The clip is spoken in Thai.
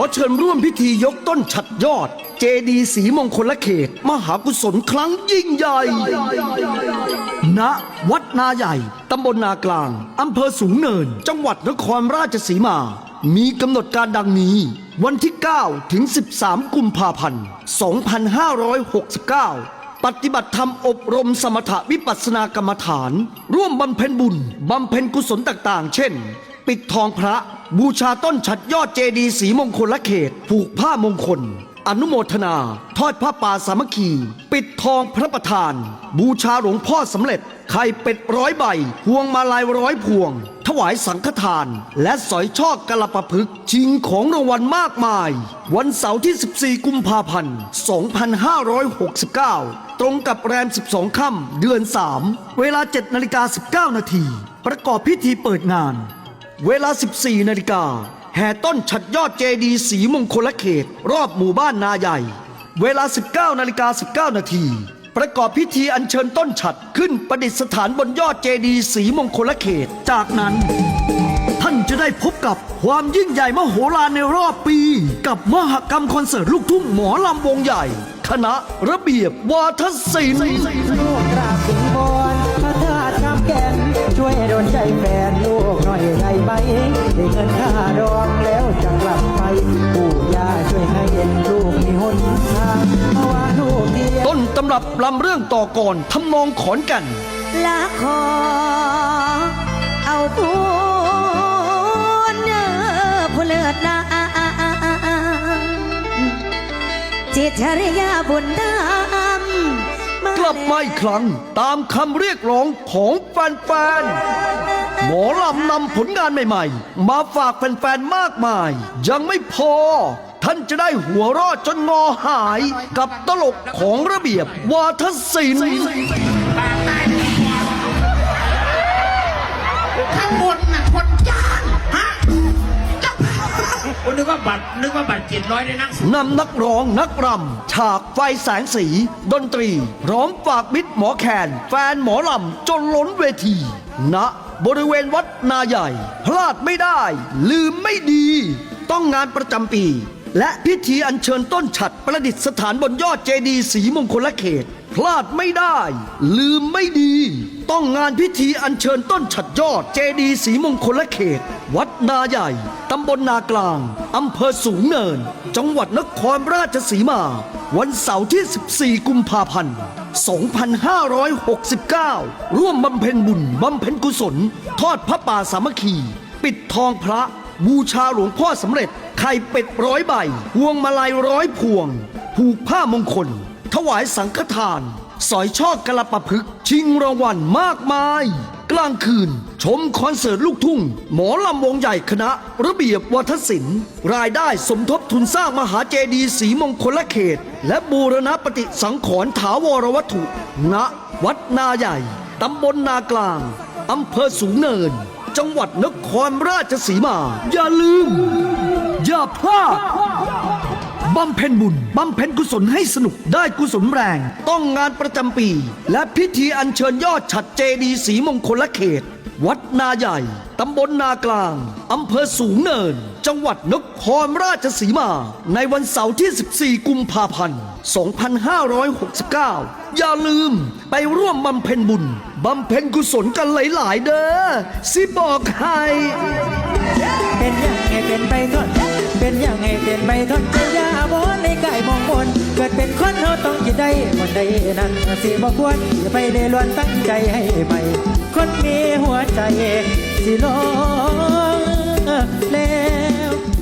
อเชิญร่วมพิธียกต้นฉัดยอด เจดีสีมงคลเขต มหากุศลครั้งยิ่งใหญ่ ณ วัดนาใหญ่ ตำบลนากลาง อำเภอสูงเนิน จังหวัดนครราชสีมา มีกำหนดการดังนี้ วันที่ 9 ถึง 13 กุมภาพันธ์ 2569ปฏิบัติธรรมอบรมสมถะวิปัสสนากรรมฐาน ร่วมบำเพ็ญบุญ บำเพ็ญกุศลต่างๆ เช่น ปิดทองพระ บูชาต้นฉัดยอดเจดีสีมงคละเขต ผูกผ้ามงคล อนุโมทนา ทอดผ้าป่าสามัคคี ปิดทองพระประธาน บูชาหลวงพ่อสำเร็จ ไข่เป็ดร้อยใบ พวงมาลัยร้อยพวง ถวายสังฆทาน และสอยช่อกระปะพึก ชิงของรางวัลมากมาย วันเสาร์ที่ 14 กุมภาพันธ์ 2569ตรงกับแรม 12 ค่ำ เดือน 3 เวลา 7 นาฬิกา 19 นาที ประกอบพิธีเปิดงาน เวลา 14 นาฬิกา แห่ต้นฉัดยอดเจดีย์สีมงคลเขต รอบหมู่บ้านนาใหญ่ เวลา 19 นาฬิกา 19 นาที ประกอบพิธีอัญเชิญต้นฉัดขึ้นประดิษฐานบนยอดเจดีสีมงคลเขต จากนั้น ท่านจะได้พบกับความยิ่งใหญ่มโหฬารในรอบปี กับมหกรรมคอนเสิร์ตลูกทุ่งหมอลำวงใหญ่ คณะระเบียบวาทศิลป์ลูกราบถึงบอนพระธาตุน้ำแกนช่วยโดนใจแฟน ได้ไหมได้เงินค่าดองแล้วจะกลับไปปู่ย่าช่วยให้เห็นลูกมีหนทางเพราะว่าลูกเดียวต้นตำรับลำเรื่องต่อก่อนทำนองขอนแกันละขอเอาพูนเนอผู้เลิศนาจิตชริยาบุญดำกลับมาอีกครั้งตามคำเรียกร้องของแฟนๆ หมอลำนำผลงานใหม่ๆ มาฝากแฟนๆ มากมาย ยังไม่พอ ท่านจะได้หัวเรอดจนงอหายกับตลกของระเบียบวาทศิลป์ข้างบนน่ะคนจ้างฮะจ้าผมนึกว่าบัตรนึกว่าบัตรเจ็ดร้อยได้นั่งนำนักร้องนักรำฉากไฟแสงสี ดนตรี ร้องฝากมิตรหมอแคน แฟนหมอลำจนล้นเวทีณ บริเวณวัดนาใหญ่ พลาดไม่ได้ ลืมไม่ดี ต้องงานประจำปี และพิธีอัญเชิญต้นฉัดประดิษฐานบนยอดเจดีย์สีมงคลเขต พลาดไม่ได้ ลืมไม่ดี ต้องงานพิธีอัญเชิญต้นฉัดยอดเจดีย์สีมงคลเขต วัดนาใหญ่ตำบลนากลางอำเภอสูงเนิน จังหวัดนครราชสีมา วันเสาร์ที่ 14 กุมภาพันธ์ 2569 ร่วมบำเพ็ญบุญบำเพ็ญกุศล ทอดพระป่าสามัคคี ปิดทองพระ บูชาหลวงพ่อสำเร็จ ไข่เป็ดร้อยใบพวงมาลัยร้อยพวง ผูกผ้ามงคล ถวายสังฆทาน สอยช่อกระปะพึก ชิงรางวัลมากมาย กลางคืน ชมคอนเสิร์ตลูกทุ่ง หมอลำวงใหญ่คณะ ระเบียบวัฒศิลป์ รายได้สมทบทุนสร้างมหาเจดีย์สีมงคลเขต และบูรณปฏิสังขรณ์ถาวรวัตถุ ณ วัดนาใหญ่ ตำบลนากลาง อำเภอสูงเนิน จังหวัดนครราชสีมา อย่าลืม อย่าพลาดบำเพ็ญบุญ บำเพ็ญกุศลให้สนุกได้กุศลแรง ต้องงานประจำปี และพิธีอัญเชิญยอดฉัดเจดีย์สีมงคลเขต วัดนาใหญ่ ตำบลนากลาง อำเภอสูงเนิน จังหวัดนครราชสีมา ในวันเสาร์ที่ 14 กุมภาพันธ์ 2569 อย่าลืมไปร่วมบำเพ็ญบุญ บำเพ็ญกุศลกันหลาย ๆ เด้อ สิบอกให้เป็นยังไงเป็นไปทนเป็นยังไงเป็นไปทนจะยาบนในกายมองมน เกิดเป็นคนเราต้องจิตได้คนใดนั้นสิบ่ควรอย่าไปได้ล้วนตั้งใจให้ไปคนมีหัวใจสิลงแล้ว